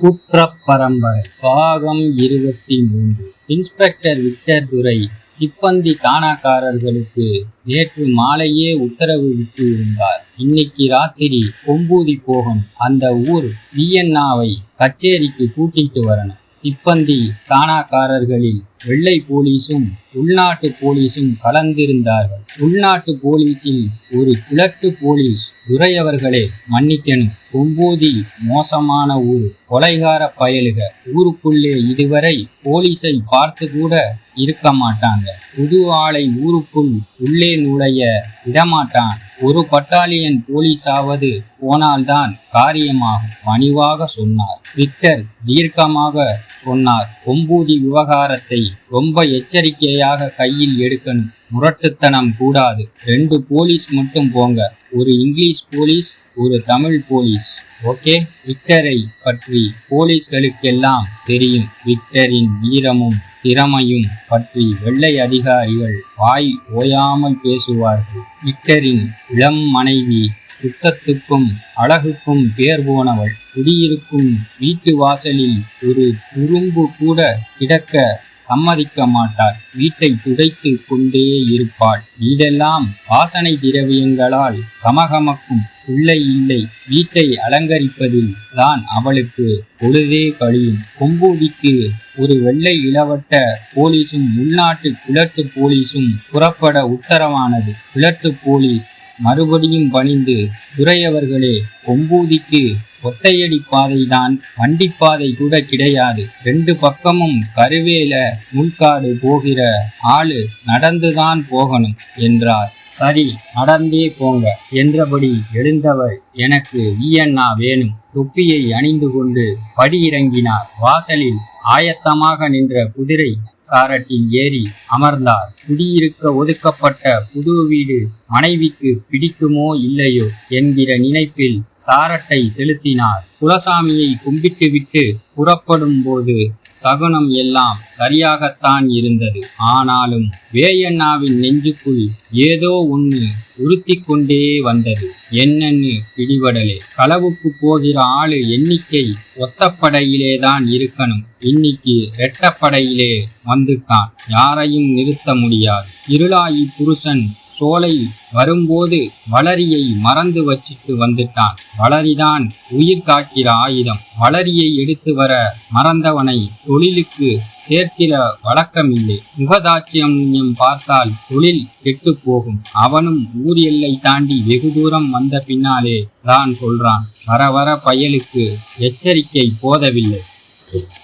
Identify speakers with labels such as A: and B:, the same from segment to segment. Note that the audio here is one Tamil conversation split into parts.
A: குற்ற பரம்பரை பாகம் இருபத்தி மூன்று இன்ஸ்பெக்டர் விக்டர் துரை சிப்பந்தி தானாக்காரர்களுக்கு நேற்று மாலையே உத்தரவு விட்டு இருந்தார் இன்னைக்கு ராத்திரி கொம்பூதி போகும் அந்த ஊர் வியன்னாவை கச்சேரிக்கு கூட்டிட்டு வரணும். சிப்பந்தி தானாக்காரர்களில் வெள்ளை போலீஸும் உள்நாட்டு போலீஸும் கலந்திருந்தார்கள். உள்நாட்டு போலீஸில் ஒரு கிழட்டு போலீஸ் துரையவர்களே மன்னிக்கணும். கொம்பூதி மோசமான ஊர். கொலைகார பயலுக. ஊருக்குள்ளே இதுவரை போலீஸை பார்த்து கூட இருக்க மாட்டாங்க. புது ஆளை ஊருக்குள் உள்ளே நுழைய விடமாட்டான். ஒரு பட்டாலியன் போலீஸாவது போனால்தான் காரியமாகும் பணிவாக சொன்னார். விக்டர் தீர்க்கமாக சொன்னார். கொம்பூதி விவகாரத்தை ரொம்ப எச்சரிக்கையாக கையில் எடுக்கணும். முரட்டுத்தனம் கூடாது. ரெண்டு போலீஸ் மட்டும் போங்க. ஒரு இங்கிலீஷ் போலீஸ் ஒரு தமிழ் போலீஸ். ஓகே? விக்டரை பற்றி போலீஸ்களுக்கெல்லாம் தெரியும். விக்டரின் வீரமும் திறமையும் பற்றி வெள்ளை அதிகாரிகள் வாய் ஓயாமல் பேசுவார்கள். விக்டரின் இளம் மனைவி சுத்தத்துக்கும் அழகுக்கும் பேர் போனவள் குடியிருக்கும் வீட்டு வாசலில் ஒரு துரும்பு கூட கிடக்க சம்மதிக்க மாட்டாள். வீட்டை துடைத்து கொண்டே இருப்பாள். வீடெல்லாம் வாசனை திரவியங்களால் கமகமக்கும் பிள்ளை இல்லை. வீட்டை அலங்கரிப்பதில் தான் அவளுக்கு பொழுதே கழியும். கொம்பூதிக்கு ஒரு வெள்ளை இளவட்ட போலீஸும் உள்நாட்டு கிழட்டு போலீஸும் புறப்பட உத்தரவானது. கிழட்டு போலீஸ் மறுபடியும் பணிந்து துறையவர்களே கொம்பூதிக்கு ஒத்தையடி பாதைதான் வண்டிப்பாதை கூட கிடையாது. ரெண்டு பக்கமும் கருவேல முன்காடு போகிற ஆளு நடந்துதான் போகணும் என்றார். சரி நடந்தே போங்க என்றபடி எழுந்தவர் எனக்கு வியன்னா வேணும். தொப்பியை அணிந்து கொண்டு படியிறங்கினார். வாசலில் ஆயத்தமாக நின்ற குதிரை சாரட்டில் ஏறி அமர்ந்தார். குடியிருக்க ஒதுக்கப்பட்ட புது வீடு மனைவிக்கு பிடிக்குமோ இல்லையோ என்கிற நினைப்பில் சாரட்டை செலுத்தினார். குலசாமியை கும்பிட்டுவிட்டு புறப்படும் போது சகுனம் எல்லாம் சரியாகத்தான் இருந்தது. ஆனாலும் வேயண்ணாவின் நெஞ்சுக்குள் ஏதோ ஒன்று உறுத்தி கொண்டே வந்தது. என்னன்னு பிடிபடலே. களவுக்கு போகிற ஆளு எண்ணிக்கை ஒத்தப்படையிலே தான் இருக்கணும். இன்னைக்கு ரெட்டப்படையிலே வந்துட்டான். யாரையும் நிறுத்த முடியாது. இருளாயி புருஷன் சோலை வரும்போது வளரியை மறந்து வச்சிட்டு வந்துட்டான். வளரிதான் உயிர் காக்கிற ஆயுதம். வளரியை எடுத்து வர மறந்தவனை தொழிலுக்கு சேர்க்கிற வழக்கம் இல்லை. முகதாட்சியம் பார்த்தால் தொழில் கெட்டு போகும். அவனும் ஊர் எல்லை தாண்டி வெகு தூரம் வந்த பின்னாலே தான் சொல்றான். வர வர பயலுக்கு எச்சரிக்கை போதவில்லை.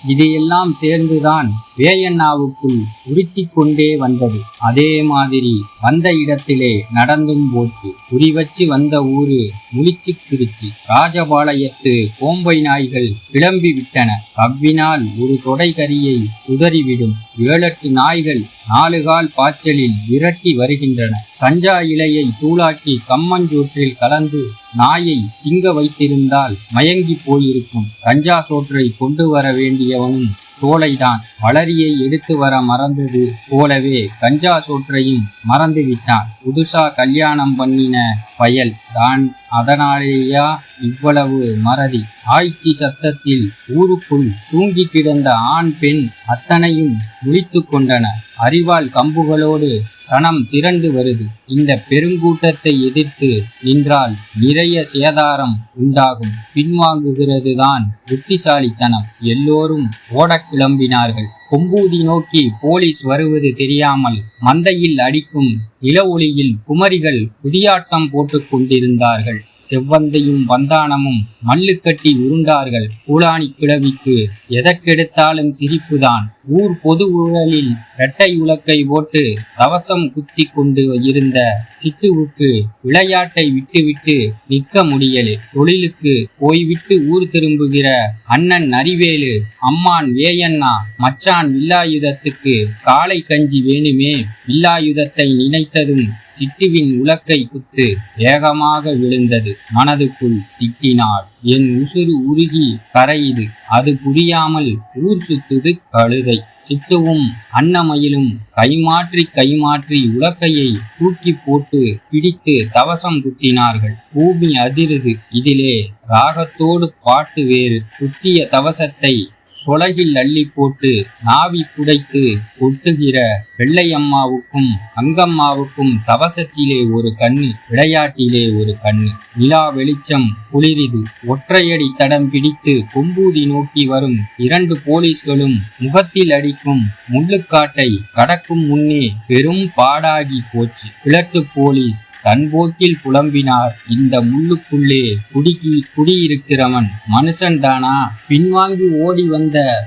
A: இதையெல்லாம் சேர்ந்துதான் வேயண்ணாவுக்குள் உறுத்தி கொண்டே வந்தது. அதே மாதிரி வந்த இடத்திலே நடந்தும் போச்சு. குறி வச்சு வந்த ஊரு முடிச்சு திருச்சி ராஜபாளையத்து கோம்பை நாய்கள் கிளம்பி விட்டன. கவ்வினால் ஒரு தொடை கரியை உதறிவிடும் ஏழெட்டு நாய்கள் நாலு கால் பாய்ச்சலில் விரட்டி வருகின்றன. கஞ்சா இலையை தூளாக்கி கம்மஞ்சோற்றில் கலந்து நாயை திங்க வைத்திருந்தால் மயங்கி போயிருக்கும். கஞ்சா சோற்றை கொண்டு வர வேண்டிய Yung சோலைதான். வளரியை எடுத்து வர மறந்தது போலவே கஞ்சா சோற்றையும் மறந்து விட்டான் புதுசா கல்யாணம் பண்ணின பயல் தான் அதனாலேயா இவ்வளவு மறதி? ஆய்ச்சி சத்தத்தில் ஊருக்குள் தூங்கி கிடந்த ஆண் பெண் அத்தனையும் முழித்து கொண்டன. அறிவால் கம்புகளோடு சனம் திரண்டு வருது. இந்த பெருங்கூட்டத்தை எதிர்த்து நின்றால் நிறைய சேதாரம் உண்டாகும். பின்வாங்குகிறதுதான் புத்திசாலித்தனம். எல்லோரும் ஓடக் கிளம்பினார்கள் கொம்பூதி நோக்கி போலீஸ் வருவது தெரியாமல் மந்தையில் அடிக்கும் இள ஒளியில் குமரிகள் குதியாட்டம் போட்டுக் கொண்டிருந்தார்கள். செவ்வந்தையும் வந்தானமும் மல்லு கட்டி உருண்டார்கள். கூலாணி கிழவிக்கு எதற்கெடுத்தாலும் சிரிப்புதான். ஊர் பொது ஊழலில் இரட்டை உலக்கை போட்டு கவசம் குத்தி கொண்டு இருந்த சிட்டுவுக்கு விளையாட்டை விட்டுவிட்டு நிற்க முடியலே. தொழிலுக்கு போய்விட்டு ஊர் திரும்புகிற அண்ணன் நரிவேலு அம்மான் வேயண்ணா மச்சான் வில்லாயுதத்துக்கு காலை கஞ்சி வேணுமே. வில்லாயுதத்தை நினைத்ததும் சிட்டுவின் உலக்கை குத்து வேகமாக விழுந்தது. மனதுக்குள் திட்டினாள். என் உசுறு உருகி கரையுது. அது புரியாமல் ஊர் சுத்துது கழுதை. சிட்டுவும் அன்னமயிலும் கைமாற்றி கைமாற்றி உலக்கையை தூக்கி போட்டு பிடித்து தவசம் குத்தினார்கள் பூமி அதிருது. இதிலே ராகத்தோடு பாட்டு வேறு. குத்திய தவசத்தை சொலகில் அள்ளி போட்டு நாவி புடைத்து ஒட்டுகிற வெள்ளையம்மாவுக்கும் அங்கம்மாவுக்கும் தவசத்திலே ஒரு கண்ணு விளையாட்டிலே ஒரு கண்ணு. நிலா வெளிச்சம் குளிரிது. ஒற்றையடி தடம் பிடித்து கொம்பூதி நோக்கி வரும் இரண்டு போலீஸ்களும் முகத்தில் அடிக்கும் முள்ளுக்காட்டை கடக்கும் முன்னே பெரும் பாடாகி போச்சு. கிழட்டு போலீஸ் தன் போக்கில் புலம்பினார். இந்த முள்ளுக்குள்ளே குடிக்கி குடியிருக்கிறவன் மனுஷன்தானா? பின்வாங்கி ஓடி வந்த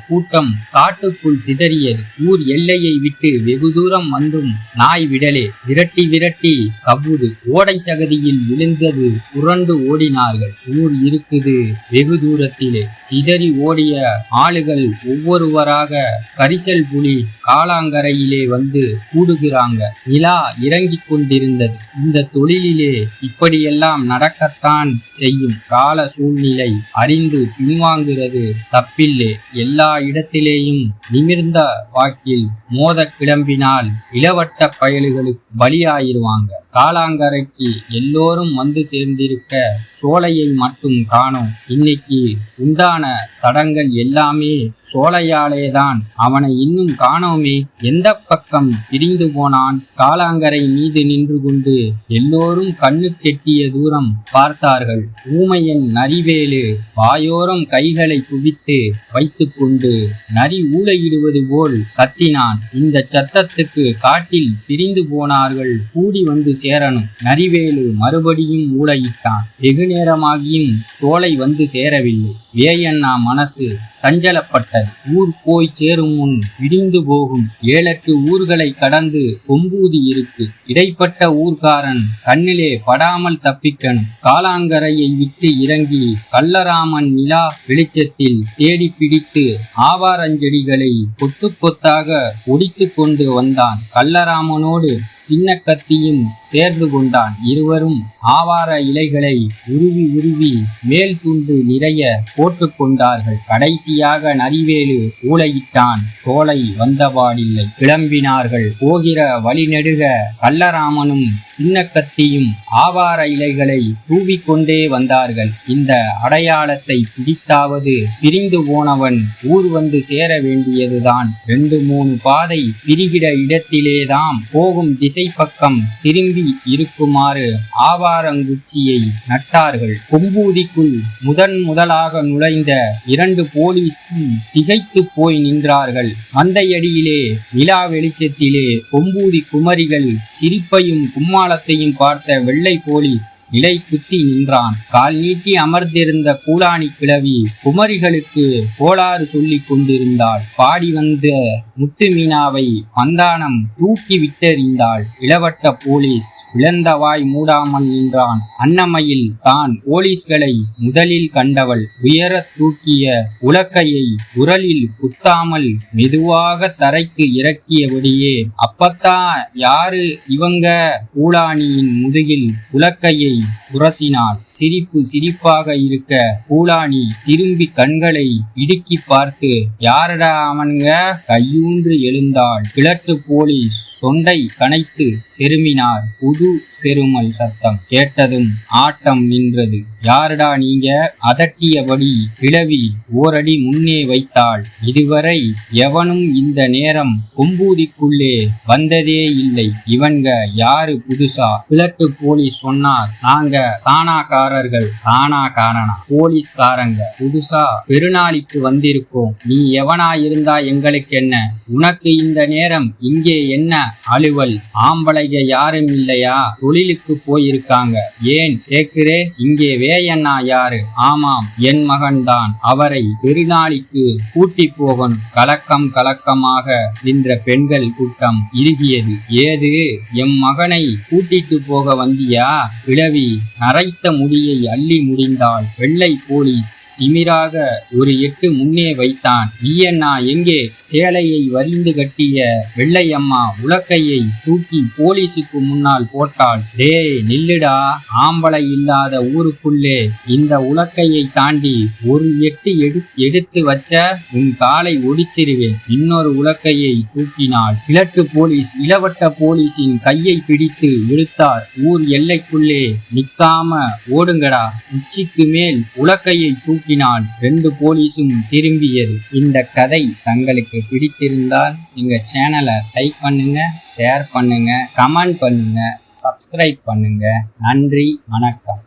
A: கூட்டம் காட்டுக்குள் சிதறியது. ஊர் எல்லையை விட்டு வெகு தூரம் வந்தும் நாய் விடலே. விரட்டி விரட்டி கவ்வுது. ஓடை சகதியில் விழுந்தது புரண்டு ஓடினார்கள். ஊர் இருக்குது வெகு தூரத்திலே. சிதறி ஓடிய ஆளுகள் ஒவ்வொருவராக கரிசல் புலி காலாங்கரையிலே வந்து கூடுகிறாங்க. நிலா இறங்கிக் கொண்டிருந்தது. இந்த தொழிலிலே இப்படியெல்லாம் நடக்கத்தான் செய்யும் கால சூழ்நிலை அறிந்து பின்வாங்குகிறது தப்பில்லே. எல்லா இடத்திலேயும் நிமிர்ந்த வாக்கில் மோத கிளம்பினால் இளவட்ட பயல்களுக்கு பலியாயிருவாங்க. காலாங்கரைக்கு எல்லோரும் வந்து சேர்ந்திருக்க சோலையை மட்டும் காணோம். இன்னைக்கு உண்டான தடங்கள் எல்லாமே சோலையாலேதான். அவனை இன்னும் காணோமே. எந்த பக்கம் பிரிந்து போனான்? காலாங்கரை மீது நின்று கொண்டு எல்லோரும் கண்ணு கெட்டிய தூரம் பார்த்தார்கள். ஊமையன் நரிவேலு வாயோரம் கைகளை குவித்து வைத்துக்கொண்டு நரி ஊழையிடுவது போல் கத்தினான். இந்த சத்தத்துக்கு காட்டில் பிரிந்து போனார்கள். கூடி வந்து சேரணும். நரிவேலு மறுபடியும் ஊழையிட்டான் வெகு நேரமாகியும் சோலை வந்து சேரவில்லை. வேயண்ணா மனசு சஞ்சலப்பட்டது. ஊர் போய் சேரும் முன் விடிந்து போகும் ஏழெட்டு ஊர்களை கடந்து கொம்பூதி இருக்கு. இடைப்பட்ட ஊர்க்காரன் கண்ணிலே படாமல் தப்பிக்கணும். காலாங்கரையை விட்டு இறங்கி கள்ளராமன் நிலா வெளிச்சத்தில் தேடி பிடித்து ஆவாரஞ்செடிகளை கொத்து கொத்தாக ஒடித்து கொண்டு வந்தான். கள்ளராமனோடு சின்ன கத்தியும் சேர்ந்து கொண்டான் இருவரும் ஆவார இலைகளை உருவி உருவி மேல் துண்டு நிறைய போட்டுக் கொண்டார்கள் கடைசியாக நரிவேலு ஊளையிட்டான். சோலை வந்தபாடில்லை. கிளம்பினார்கள். போகிற வழிநெடுக கள்ளராமனும் சின்ன கத்தியும் ஆவார இலைகளை தூவிக்கொண்டே வந்தார்கள். இந்த அடையாளத்தை பிடித்தாவது பிரிந்து போனவன் ஊர் வந்து சேர வேண்டியதுதான். ரெண்டு மூணு பாதை பிரிகிட இடத்திலேதாம் போகும் திசை பக்கம் திரும்பி இருக்குமாறு ஆவாரங்குச்சியை நட்டார்கள். கொம்பூதிக்குள் முதன் முதலாக நுழைந்த இரண்டு போலீஸும் திகைத்து போய் நின்றார்கள். மந்தையடியிலே நிலா வெளிச்சத்திலே கொம்பூதி குமரிகள் சிரிப்பையும் கோலாகலத்தையும் பார்த்த வெள்ளை போலீஸ் நிலை குத்தி நின்றான். கால் நீட்டி அமர்ந்திருந்த கூலாணி கிழவி குமரிகளுக்கு கோளாறு சொல்லிக் கொண்டிருந்தாள். பாடி வந்த முத்து மீனாவை பந்தானம் தூக்கி விட்டெறிந்தாள். இளவட்ட போலீஸ் இழந்த வாய் மூடாமல் நின்றான். அன்னமையில் தான் போலீஸ்களை முதலில் கண்டவள். உயர தூக்கிய உலக்கையை உரலில் குத்தாமல் மெதுவாக தரைக்கு இறக்கியபடியே அப்பத்தா யாரு இவங்க? பூலானியின் முதுகில் உலக்கையை உரசினாள். சிரிப்பு சிரிப்பாக இருக்க பூலானி திரும்பி கண்களை இடுக்கி பார்த்து யாரடா அவனுங்க? கையூன்று எழுந்தாள். கிழட்டு போலீஸ் தொண்டை கனைத்து செருமினார். புது செருமல் சத்தம் கேட்டதும் ஆட்டம் நின்றது. யாரடா நீங்க? அதட்டியபடி கிழவி ஓரடி முன்னே வைத்தாள். இதுவரை எவனும் இந்த நேரம் கொம்பூதிக்குள்ளே வந்ததே இல்லை. இவன்க யாரு புதுசா கிழட்டு போலீஸ் சொன்னார். நாங்க தானாக்காரர்கள் தானா காரணா போலீஸ்காரங்க புதுசா பெருநாளிக்கு வந்திருக்கோம். நீ எவனா இருந்தா எங்களுக்கு என்ன? உனக்கு இந்த நேரம் இங்கே என்ன? அலுவல். ஆம்பளைங்க யாரும் இல்லையா? தொழிலுக்கு போயிருக்காங்க. ஏன்? கேக்குறே இங்கே வேயண்ணா யாரு? ஆமாம் என் மகன்தான். அவரை பெருநாளிக்கு கூட்டி போகணும். கலக்கம் கலக்கமாக நின்ற பெண்கள் கூட்டம் இறுகியது. ஏது? எம் மகனை கூட்டிட்டு போக வந்தியா? கிழவி நரைத்த முடியை அள்ளி முடிந்தாள். வெள்ளை போலீஸ் திமிராக ஒரு எட்டு முன்னே வைத்தான். நீயண்ணா எங்கே? சேலையை வரிந்து கட்டிய வெள்ளையம்மா உலக்கையை தூக்கி போலீசுக்கு முன்னால் போட்டாள். டே டேய் நில்லுடா. ஆம்பளை இல்லாத ஊருக்குள்ளே இந்த உலக்கையை தாண்டி ஒரு எட்டு எடு எடுத்து வச்ச உன் காலை ஒடிச்சிருவேன். இன்னொரு உலக்கையை தூக்கினாள். கிழக்கு போலீஸ் இளவட்ட போலீஸின் கையை பிடித்து விடுத்தார் ஊர் எல்லைக்குள்ளே நிக்காம ஓடுங்கடா. உச்சிக்கு மேல் உலக்கையை தூக்கினான். ரெண்டு போலீஸும் திரும்பியது. இந்த கதை தங்களுக்கு பிடித்திருந்தால் எங்க சேனலை லைக் பண்ணுங்க ஷேர் பண்ணுங்க கமெண்ட் பண்ணுங்க சப்ஸ்கிரைப் பண்ணுங்க. நன்றி வணக்கம்.